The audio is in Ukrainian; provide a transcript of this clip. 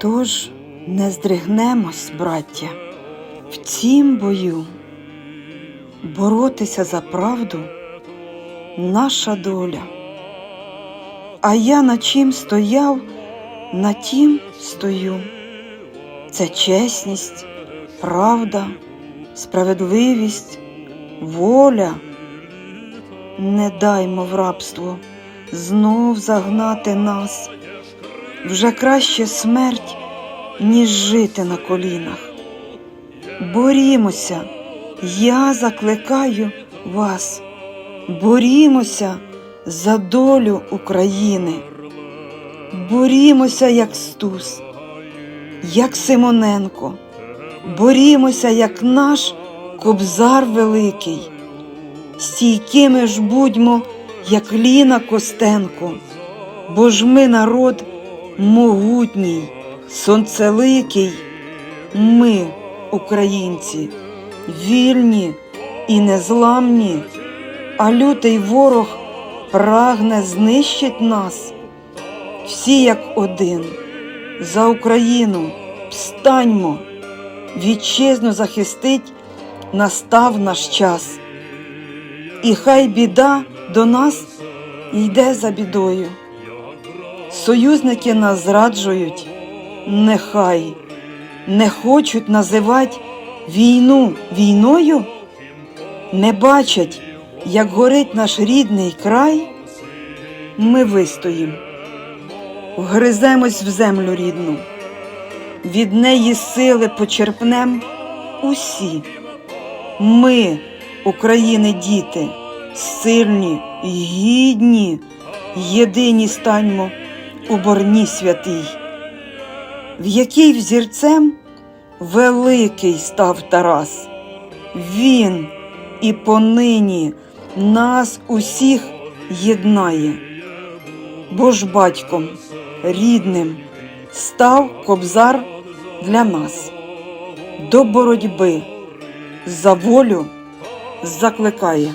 Тож не здригнемось, браття, в цім бою. Боротися за правду наша доля. А я на чим стояв, на тім стою. Це чесність, правда, справедливість, воля. Не даймо в рабство знов загнати нас. Вже краще смерть, ніж жити на колінах. Борімося, я закликаю вас, борімося за долю України. Борімося, як Стус, як Симоненко, борімося, як наш Кобзар Великий. Стійкими ж будьмо, як Ліна Костенко, бо ж ми народ могутній, сонцеликий, ми, українці, вільні і незламні, а лютий ворог прагне знищить нас. Всі як один, за Україну встаньмо, вітчизну захистить, настав наш час. І хай біда до нас йде за бідою. Союзники нас зраджують, нехай. Не хочуть називати війну війною, не бачать, як горить наш рідний край, ми вистоїм, вгриземось в землю рідну, від неї сили почерпнем усі. Ми, України, діти, сильні, гідні, єдині станьмо у борні святий, в якій взірцем великий став Тарас. Він і понині нас усіх єднає, бо ж батьком рідним став кобзар для нас до боротьби за волю закликає.